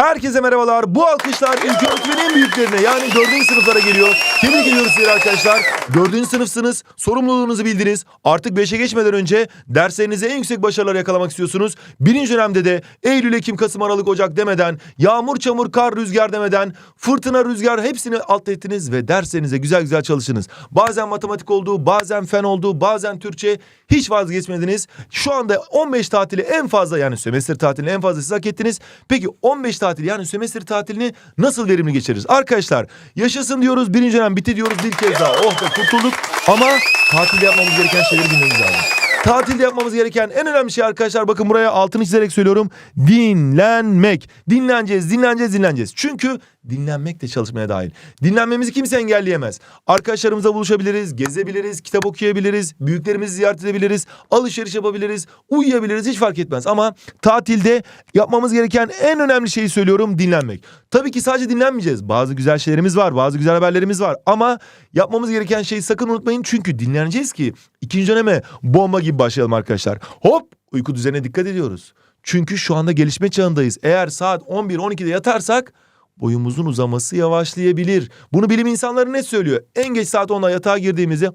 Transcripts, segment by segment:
Herkese merhabalar. Bu alkışlar ilk öğretmenin büyüklerine yani dördüncü sınıflara geliyor. Tebrik ediyoruz sizleri arkadaşlar. Dördüncü sınıfsınız. Sorumluluğunuzu bildiniz. Artık beşe geçmeden önce derslerinizde en yüksek başarılar yakalamak istiyorsunuz. Birinci dönemde de Eylül, Ekim, Kasım, Aralık, Ocak demeden, yağmur, çamur, kar, rüzgar demeden, fırtına, rüzgar hepsini alt ettiniz ve derslerinize güzel güzel çalıştınız. Bazen matematik oldu, bazen fen oldu, bazen Türkçe. Hiç vazgeçmediniz. Şu anda 15 tatili en fazla yani sömestr tatilini en fazla siz hak ettiniz. Peki 15 tatil yani sömestr tatilini nasıl verimli geçiririz? Arkadaşlar yaşasın diyoruz birinci dönem bitti diyoruz bir kez daha. Oh be kurtulduk ama tatilde yapmamız gereken şeyleri bilmemiz lazım. Tatilde yapmamız gereken en önemli şey arkadaşlar bakın buraya altını çizerek söylüyorum. Dinlenmek. Dinleneceğiz, dinleneceğiz, dinleneceğiz. Çünkü dinlenmek de çalışmaya dahil. Dinlenmemizi kimse engelleyemez. Arkadaşlarımızla buluşabiliriz, gezebiliriz, kitap okuyabiliriz, büyüklerimizi ziyaret edebiliriz, alışveriş yapabiliriz, uyuyabiliriz hiç fark etmez. Ama tatilde yapmamız gereken en önemli şeyi söylüyorum dinlenmek. Tabii ki sadece dinlenmeyeceğiz. Bazı güzel şeylerimiz var, bazı güzel haberlerimiz var. Ama yapmamız gereken şeyi sakın unutmayın. Çünkü dinleneceğiz ki ikinci döneme bomba gibi başlayalım arkadaşlar. Hop uyku düzenine dikkat ediyoruz. Çünkü şu anda gelişme çağındayız. Eğer saat 11-12'de yatarsak boyumuzun uzaması yavaşlayabilir. Bunu bilim insanları ne söylüyor? En geç saat 10'da yatağa girdiğimizde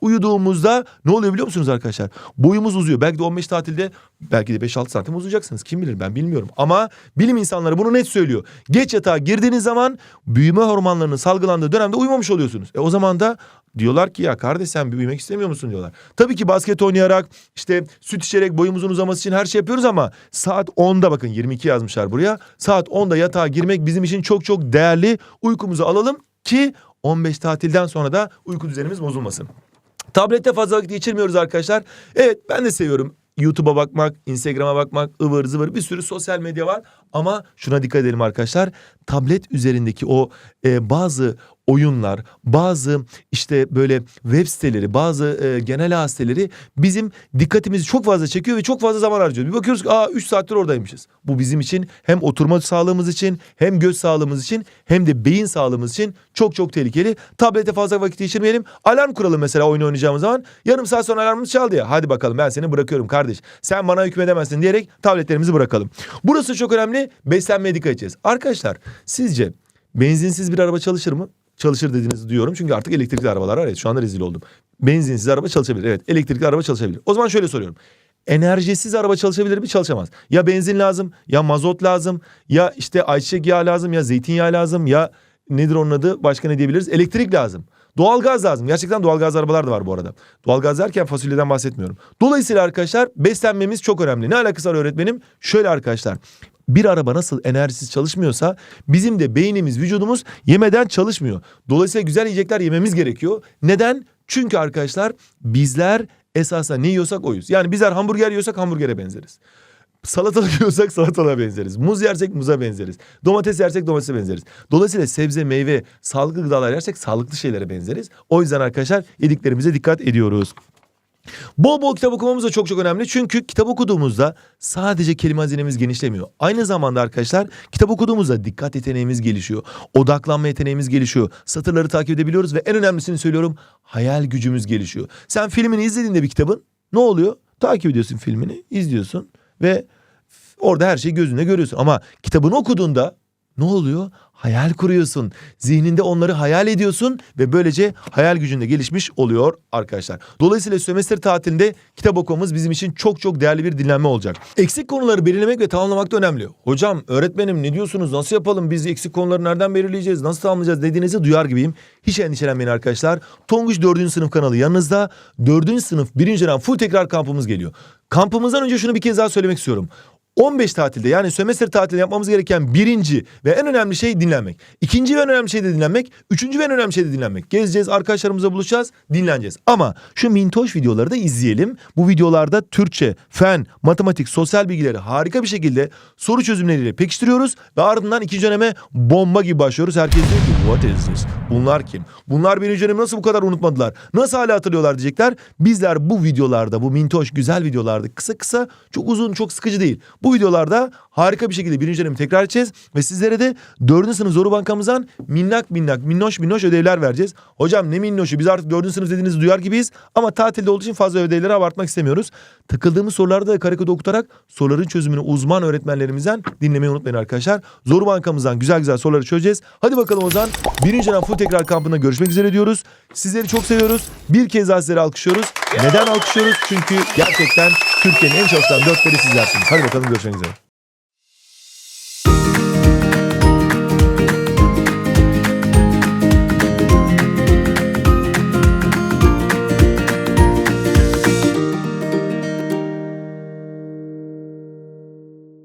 uyuduğumuzda ne oluyor biliyor musunuz arkadaşlar? Boyumuz uzuyor. Belki de 15 tatilde belki de 5-6 santim uzayacaksınız. Kim bilir ben bilmiyorum. Ama bilim insanları bunu net söylüyor. Geç yatağa girdiğiniz zaman büyüme hormonlarının salgılandığı dönemde uyumamış oluyorsunuz. E o zaman da diyorlar ki ya kardeş sen büyümek istemiyor musun diyorlar. Tabii ki basket oynayarak işte süt içerek boyumuzun uzaması için her şey yapıyoruz ama saat 10'da bakın 22 yazmışlar buraya. Saat 10'da yatağa girmek bizim için çok çok değerli. Uykumuzu alalım ki 15 tatilden sonra da uyku düzenimiz bozulmasın. Tablette fazla vakit geçirmiyoruz arkadaşlar. Evet ben de seviyorum. YouTube'a bakmak, Instagram'a bakmak, ıvır zıvır bir sürü sosyal medya var. Ama şuna dikkat edelim arkadaşlar. Tablet üzerindeki o e, bazı oyunlar, bazı işte böyle web siteleri, bazı e, genel ağ siteleri bizim dikkatimizi çok fazla çekiyor ve çok fazla zaman harcıyor. Bir bakıyoruz ki aa 3 saattir oradaymışız. Bu bizim için hem oturma sağlığımız için hem göz sağlığımız için hem de beyin sağlığımız için çok çok tehlikeli. Tablete fazla vakit geçirmeyelim. Alarm kuralım mesela oyun oynayacağımız zaman. Yarım saat sonra alarmımız çaldı ya. Hadi bakalım ben seni bırakıyorum kardeş. Sen bana hükmedemezsin diyerek tabletlerimizi bırakalım. Burası çok önemli. Beslenmeye dikkat edeceğiz. Arkadaşlar sizce benzinsiz bir araba çalışır mı? Çalışır dediğinizi duyuyorum. Çünkü artık elektrikli arabalar var. Evet şu anda rezil oldum. Benzinsiz araba çalışabilir. Evet elektrikli araba çalışabilir. O zaman şöyle soruyorum. Enerjisiz araba çalışabilir mi? Çalışamaz. Ya benzin lazım, ya mazot lazım, ya işte ayçiçek yağı lazım, ya zeytinyağı lazım, ya nedir onun adı? Başka ne diyebiliriz? Elektrik lazım. Doğalgaz lazım. Gerçekten doğalgaz arabalar da var bu arada. Doğalgaz derken fasulyeden bahsetmiyorum. Dolayısıyla arkadaşlar beslenmemiz çok önemli. Ne alakası var öğretmenim? Şöyle arkadaşlar. Bir araba nasıl enerjisiz çalışmıyorsa bizim de beynimiz, vücudumuz yemeden çalışmıyor. Dolayısıyla güzel yiyecekler yememiz gerekiyor. Neden? Çünkü arkadaşlar bizler esasında ne yiyorsak oyuz. Yani bizler hamburger yiyorsak hamburgere benzeriz. Salatalık yiyorsak salatalığa benzeriz. Muz yersek muza benzeriz. Domates yersek domatese benzeriz. Dolayısıyla sebze, meyve, sağlıklı gıdalar yersek sağlıklı şeylere benzeriz. O yüzden arkadaşlar yediklerimize dikkat ediyoruz. Bol bol kitap okumamız da çok çok önemli. Çünkü kitap okuduğumuzda sadece kelime hazinemiz genişlemiyor. Aynı zamanda arkadaşlar kitap okuduğumuzda dikkat yeteneğimiz gelişiyor. Odaklanma yeteneğimiz gelişiyor. Satırları takip edebiliyoruz ve en önemlisini söylüyorum hayal gücümüz gelişiyor. Sen filmini izlediğinde bir kitabın ne oluyor? Takip ediyorsun filmini, izliyorsun ve orada her şeyi gözünde görüyorsun. Ama kitabını okuduğunda ne oluyor? Hayal kuruyorsun. Zihninde onları hayal ediyorsun ve böylece hayal gücünde gelişmiş oluyor arkadaşlar. Dolayısıyla sömestr tatilinde kitap okumamız bizim için çok çok değerli bir dinlenme olacak. Eksik konuları belirlemek ve tamamlamak da önemli. Hocam öğretmenim ne diyorsunuz? Nasıl yapalım? Biz eksik konuları nereden belirleyeceğiz? Nasıl tamamlayacağız dediğinizi duyar gibiyim. Hiç endişelenmeyin arkadaşlar. Tonguç 4. sınıf kanalı yanınızda. 4. sınıf 1. dönem full tekrar kampımız geliyor. Kampımızdan önce şunu bir kez daha söylemek istiyorum. 15 tatilde yani sömestr tatilde yapmamız gereken birinci ve en önemli şey dinlenmek. İkinci ve en önemli şey de dinlenmek. Üçüncü ve en önemli şey de dinlenmek. Gezeceğiz, arkadaşlarımızla buluşacağız, dinleneceğiz. Ama şu mintoş videoları da izleyelim. Bu videolarda Türkçe, fen, matematik, sosyal bilgileri harika bir şekilde soru çözümleriyle pekiştiriyoruz. Ve ardından ikinci döneme bomba gibi başlıyoruz. Herkes diyor ki what is this? Bunlar kim? Bunlar birinci dönemi nasıl bu kadar unutmadılar? Nasıl hala hatırlıyorlar diyecekler. Bizler bu videolarda, bu mintoş güzel videolarda kısa kısa çok uzun çok sıkıcı değil. Bu videolarda harika bir şekilde birinci dönemi tekrar edeceğiz. Ve sizlere de dördüncü sınıf Zoru Bankamızdan minnak minnak minnoş minnoş ödevler vereceğiz. Hocam ne minnoşu biz artık dördüncü sınıf dediğinizi duyar gibiyiz. Ama tatilde olduğu için fazla ödevleri abartmak istemiyoruz. Takıldığımız sorularda da karekod okutarak soruların çözümünü uzman öğretmenlerimizden dinlemeyi unutmayın arkadaşlar. Zoru Bankamızdan güzel güzel soruları çözeceğiz. Hadi bakalım o zaman birinci dönem full tekrar kampında görüşmek üzere diyoruz. Sizleri çok seviyoruz. Bir kez daha sizleri alkışlıyoruz. Neden alkışlıyoruz? Çünkü gerçekten Türkiye'nin en çalışkan dörtleri sizlersiniz. Hadi bakalım görüşmek üzere.